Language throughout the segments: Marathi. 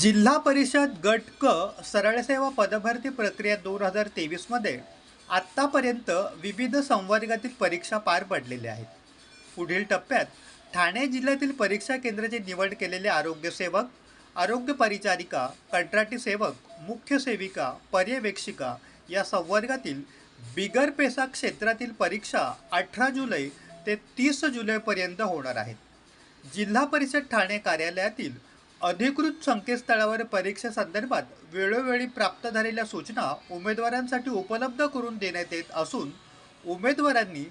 जिल्हा परिषद गट क सरळसेवा पदभरती प्रक्रिया दोन हजार तेवीसमध्ये आत्तापर्यंत विविध संवर्गातील परीक्षा पार पडलेल्या आहेत. पुढील टप्प्यात ठाणे जिल्ह्यातील परीक्षा केंद्राची निवड केलेले आरोग्यसेवक आरोग्य परिचारिका कंत्राटी सेवक मुख्य सेविका पर्यवेक्षिका या संवर्गातील बिगर पेसा क्षेत्रातील परीक्षा अठरा जुलै ते तीस जुलैपर्यंत होणार आहेत. जिल्हा परिषद ठाणे कार्यालयातील अधिकृत संकेतस्थळावर परीक्षेसंदर्भात वेळोवेळी प्राप्त झालेल्या सूचना उमेदवारांसाठी उपलब्ध करून देण्यात येत असून उमेदवारांनी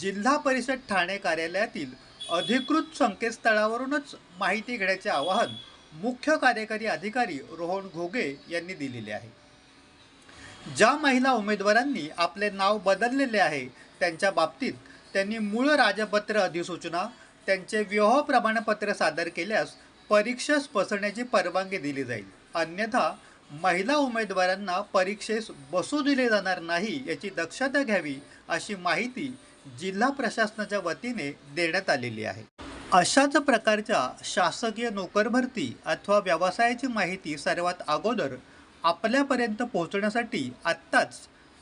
जिल्हा परिषद ठाणे कार्यालयातील अधिकृत संकेतस्थळावरूनच माहिती घेण्याचे आवाहन मुख्य कार्यकारी अधिकारी रोहन घोगे यांनी दिलेले आहे. ज्या महिला उमेदवारांनी आपले नाव बदललेले आहे त्यांच्या बाबतीत त्यांनी मूळ राजपत्र अधिसूचना त्यांचे विवाह प्रमाणपत्र सादर केल्यास परीक्षेस बसण्याची परवानगी दिली जाईल. अन्यथा महिला उमेदवारांना परीक्षेस बसू दिले जाणार नाही याची दक्षता घ्यावी अशी माहिती जिल्हा प्रशासनाच्या वतीने देण्यात आलेली आहे. अशाच प्रकारच्या शासकीय नोकरभरती अथवा व्यवसायाची माहिती सर्वात अगोदर आपल्यापर्यंत पोहोचण्यासाठी आत्ताच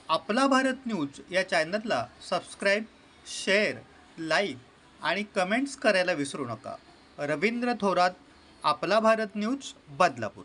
आपला भारत न्यूज या चॅनलला सबस्क्राईब शेअर लाईक आणि कमेंट्स करायला विसरू नका. रवींद्र थोरात आपला भारत न्यूज बदलापूर.